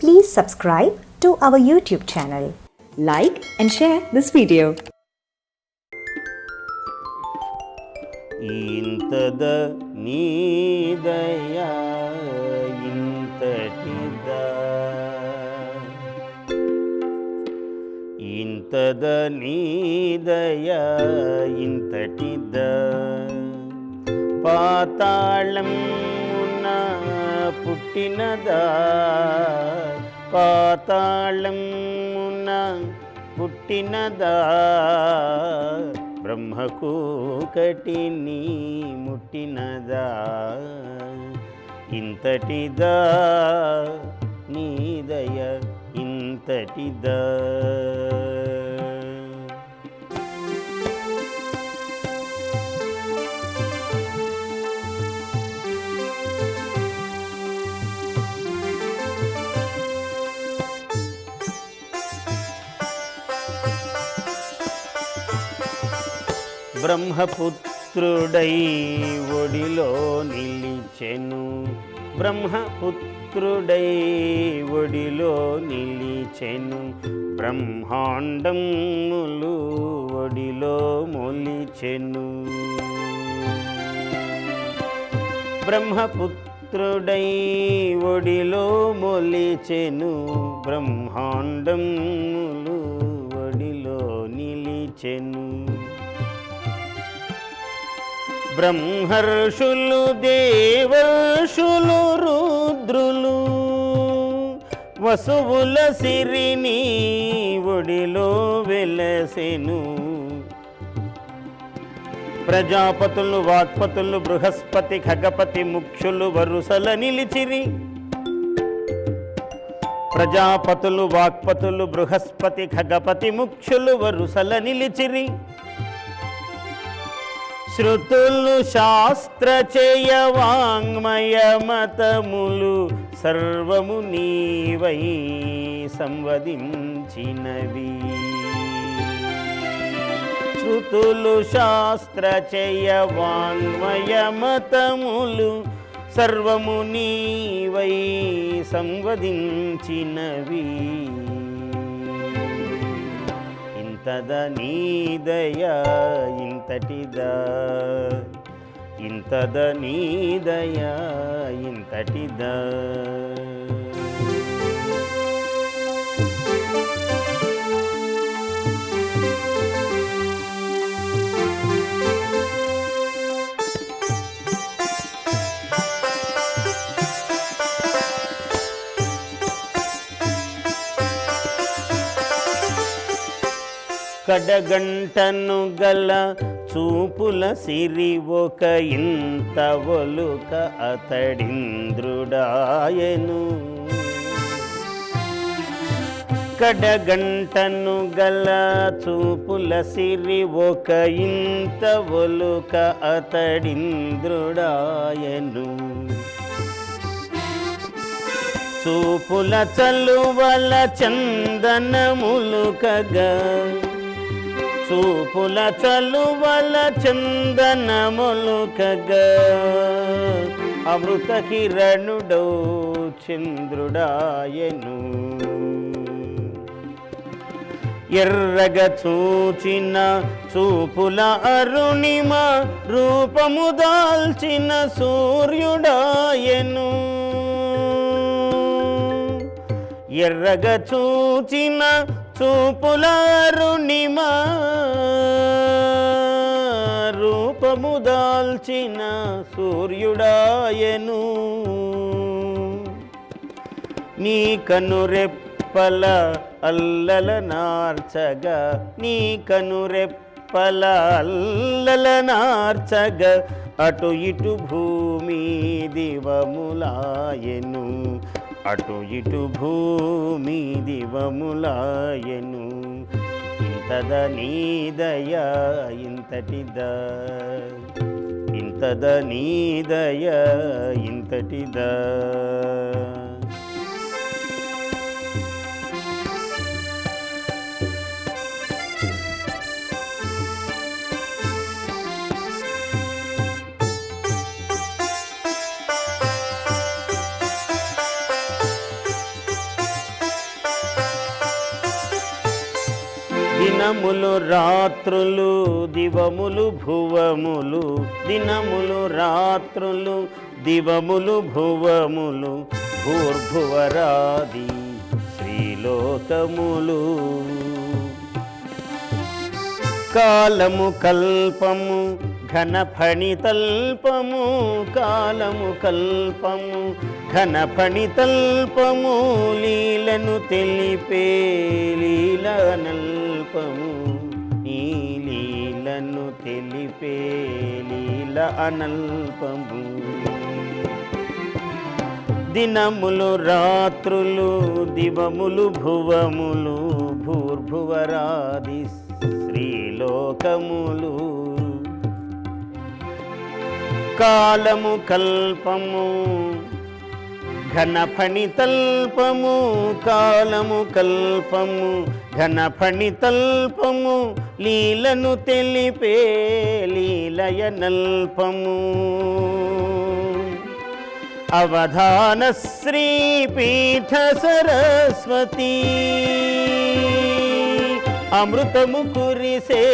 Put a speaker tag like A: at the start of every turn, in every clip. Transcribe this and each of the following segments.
A: Please subscribe to our YouTube channel.
B: Like and share this video.
C: ಇಂತದ ನೀದಯ ಇಂತಟಿದ ಇಂತದ ನೀದಯ ಇಂತಟಿದ ಪಾತಾಳಂ పుట్టినదా? పాతాళం పుట్టినదా? బ్రహ్మకు కటిని ముట్టినదా? ఇంతటిదా? నీదయ ఇంతటిదా? బ్రహ్మపుత్రుడై ఒడిలో నిలిచెను. బ్రహ్మపుత్రుడై ఒడిలో నిలిచెను. బ్రహ్మాండములు ఒడిలో మొలిచెను. బ్రహ్మపుత్రుడై ఒడిలో మొలిచెను. బ్రహ్మాండములు ఒడిలో నిలిచెను. బ్రహ్మర్షులు దేవర్షులు రుద్రులు వసువుల సిరిని ఒడిలో వెలసెను. ప్రజాపతులు వాక్పతులు బృహస్పతి ఖగపతి ముఖ్యులు వరుసల నిలిచిరి. ప్రజాపతులు వాక్పతులు బృహస్పతి ఖగపతి ముఖ్యులు వరుసల నిలిచిరి. శృతులు శాస్త్రచేయ వాంగ్మయ మతములు సర్వము నీవై సంవదించినవి. శృతులు శాస్త్రచేయ వాంగ్మయ మతములు సర్వము నీవై సంవదించినవి. ఇంతద నీదయ ఇంతటిదా? ఇంతద నీదయ ఇంతటిదా? కడగంటను గల చూపుల సిరి ఒక ఇంత ఒలుక అతడింద్రుడాయను. కడగంటను గల చూపుల సిరి ఒక ఇంత ఒలుక అతడింద్రుడాయను. చూపుల చలువల చందనములు కగా చూపుల చలువల చందనములుకగా అమృత కిరణుడో చంద్రుడాయను. ఎర్రగ చూచిన చూపుల అరుణిమ రూపము దాల్చిన సూర్యుడాయను. ఎర్రగ చూచిన చూపుల రూపము దాల్చిన సూర్యుడాయను. నీ కనురెప్పల అల్లల నార్చగా నీ కనురెప్పల అల్లల నార్చగా అటు ఇటు భూమి దివములాయను. అటు ఇటు భూమి దివములాయను. ఇంతద నీదయ ఇంతటిదా ఇంతద నీదయ ఇంతటిదా దినములు రాత్రులు దివములు భువములు. దినములు రాత్రులు దివములు భువములు. భూర్భువరాది శ్రీలోకములు. కాలము కల్పము ఘన ఫణితల్పము కాలము కల్పము. ఘన ఫణితల్పము లీలను తెలిపే లీలనల్పము. ఈ లీలను తెలిపే లీల అనల్పము దినములు రాత్రులు దివములు భువములు భూర్భువరాది శ్రీలోకములు. కాలము కల్పము ఘన ఫణితల్పము కాలము కల్పము ఘన ఫణితల్పము లీలను తెలిపే లీలయ నల్పము. అవధాన శ్రీపీఠ సరస్వతి అమృతము కురిసే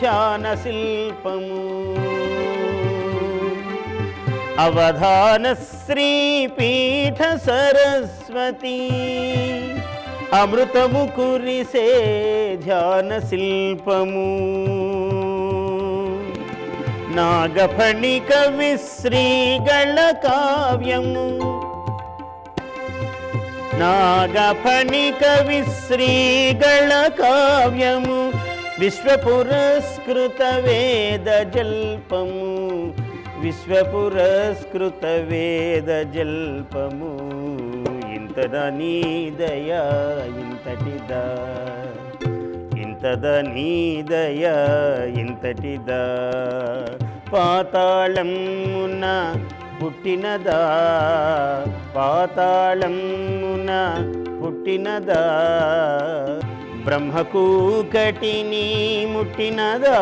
C: ధ్యాన శిల్పము. అవధాన శ్రీపీఠ సరస్వతి. అమృతము కురిసే ధ్యాన శిల్పము. నాగఫణిక విశ్రీగళ కావ్యము. నాగఫణిక విశ్రీగళ కావ్యము. విశ్వ పురస్కృత వేద జల్పము. విశ్వ పురస్కృత వేద జల్పము ఇంతద నీ దయా ఇంతటిదా. ఇంతద నీ దయ ఇంతటిదా. పాతాళమున పుట్టినదా పాతాళమున పుట్టినదా. బ్రహ్మకు కటిని ముట్టినదా.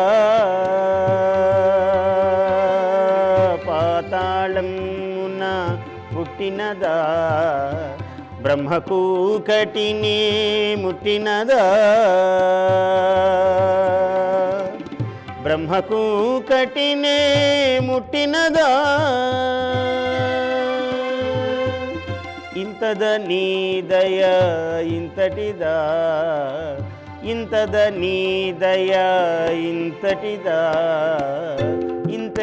C: పాతాళమున పుట్టినదా? బ్రహ్మకూకటిని ముట్టినదా? బ్రహ్మకూకటినే ముట్టినదా? ఇంతద నీ దయ ఇంతటిదా? ఇంతద నీ దయ ఇంతటిదా?